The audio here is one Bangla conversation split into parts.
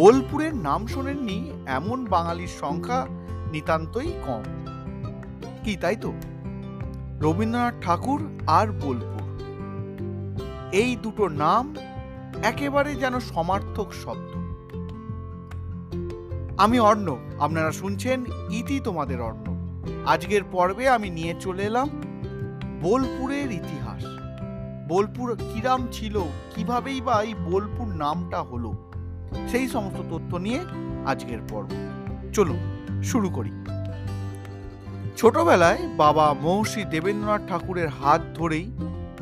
বোলপুরের নাম শোনেননি, এমন বাঙালির সংখ্যা নিতান্তই কম। কি তাই তো? রবীন্দ্রনাথ ঠাকুর আর বোলপুর। এই দুটো নাম একেবারে যেন সমার্থক শব্দ। আমি অর্ণ আপনারা শুনছেন ইতি তোমাদের অর্ণ আজকের পর্বে আমি নিয়ে চলে এলাম বোলপুরের ইতিহাস। বোলপুর কিরাম ছিল, কিভাবেই বা এই বোলপুর নামটা হলো? সেই সমস্ত তথ্য নিয়ে আজকের পর্ব। চলুন, শুরু করি। ছোটবেলায় বাবা মহর্ষি দেবেন্দ্রনাথ ঠাকুরের হাত ধরেই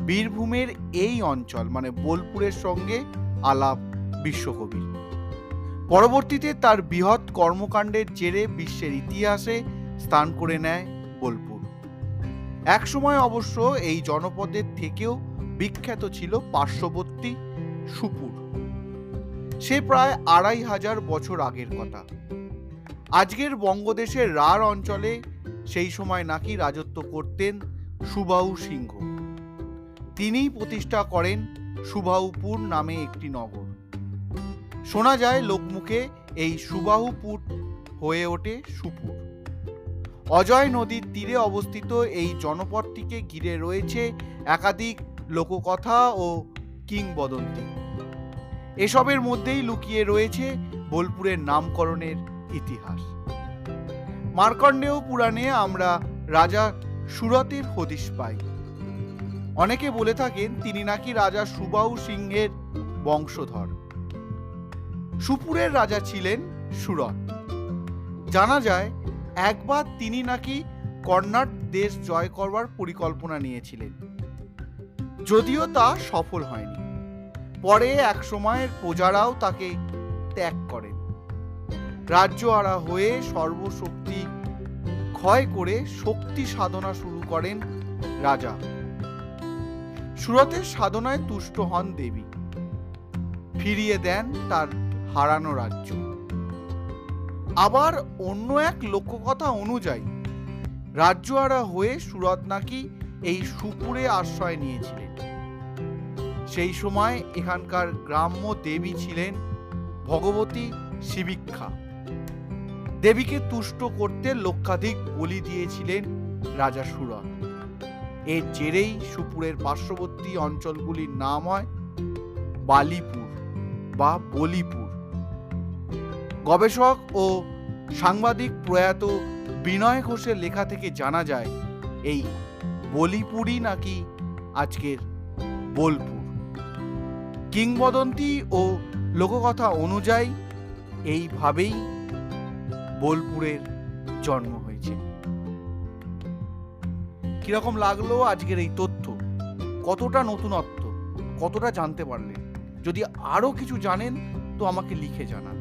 বীরভূমের এই অঞ্চল মানে বোলপুরের সঙ্গে আলাপ বিশ্বকবির। পরবর্তীতে তার বৃহৎ কর্মকাণ্ডের জেরে বিশ্বের ইতিহাসে স্থান করে নেয় বোলপুর। একসময় অবশ্য এই জনপদের থেকেও বিখ্যাত ছিল পার্শ্ববর্তী সুপুর। সে প্রায় আড়াই হাজার বছর আগের কথা। আজকের বঙ্গদেশের রাঢ় অঞ্চলে সেই সময় নাকি রাজত্ব করতেন সুবাহু সিংহ। তিনিই প্রতিষ্ঠা করেন সুবাহুপুর নামে একটি নগর। শোনা যায় লোকমুখে এই সুবাহুপুর হয়ে ওঠে সুপুর। অজয় নদীর তীরে অবস্থিত এই জনপদটিকে ঘিরে রয়েছে একাধিক লোককথা ও কিংবদন্তি। এসবের মধ্যেই লুকিয়ে রয়েছে বোলপুরের নামকরণের ইতিহাস। মার্কণ্ডেয় পুরাণে আমরা রাজা সুরতের হদিশ পাই। অনেকে বলে থাকেন তিনি নাকি রাজা সুবাহু সিংহের বংশধর। সুপুরের রাজা ছিলেন সুরত। জানা যায়, একবার তিনি নাকি কর্ণাট দেশ জয় করবার পরিকল্পনা নিয়েছিলেন। যদিও তা সফল হয়নি। পরে এক সময়ের প্রজারাও তাকে ত্যাগ করেন আড়া হয়ে সর্বশক্তি ক্ষয় করে শক্তি সাধনা শুরু করেন রাজা। সুরতের সাধনায় তুষ্ট হন দেবী। ফিরিয়ে দেন তার হারানো রাজ্য। আবার অন্য এক লোককথা অনুযায়ী, রাজ্য আড়া হয়ে সুরত নাকি এই সুপুরে আশ্রয় নিয়েছিলেন। সেই সময় এখানকার গ্রাম্য দেবী ছিলেন ভগবতী শিবিক্ষা দেবীকে তুষ্ট করতে লক্ষাধিক বলি দিয়েছিলেন রাজা সুরত এর জেরেই সুপুরের পার্শ্ববর্তী অঞ্চলগুলির নাম হয় বালিপুর বা বলিপুর। গবেষক ও সাংবাদিক প্রয়াত বিনয় ঘোষের লেখা থেকে জানা যায়, এই বলিপুরই নাকি আজকের বোলপুর। কিংবদন্তি ও লোককথা অনুযায়ী এইভাবেই বোলপুরের জন্ম হয়েছে। কীরকম লাগল আজকের এই তথ্য? কতটা নতুনত্ব? কতটা জানতে পারলেন? যদি আরও কিছু জানেন, তো আমাকে লিখে জানান।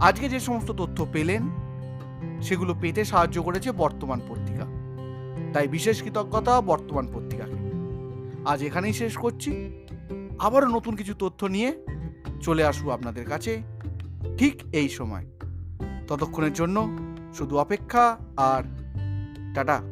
আজকে যে সমস্ত তথ্য পেলেন, সেগুলো পেতে সাহায্য করেছে বর্তমান পত্রিকা। তাই বিশেষ কৃতজ্ঞতা বর্তমান পত্রিকাকে। আজ এখানেই শেষ করছি। আবারও নতুন কিছু তথ্য নিয়ে চলে আসব আপনাদের কাছে ঠিক এই সময়। ততক্ষণের জন্য শুধু অপেক্ষা আর টাটা।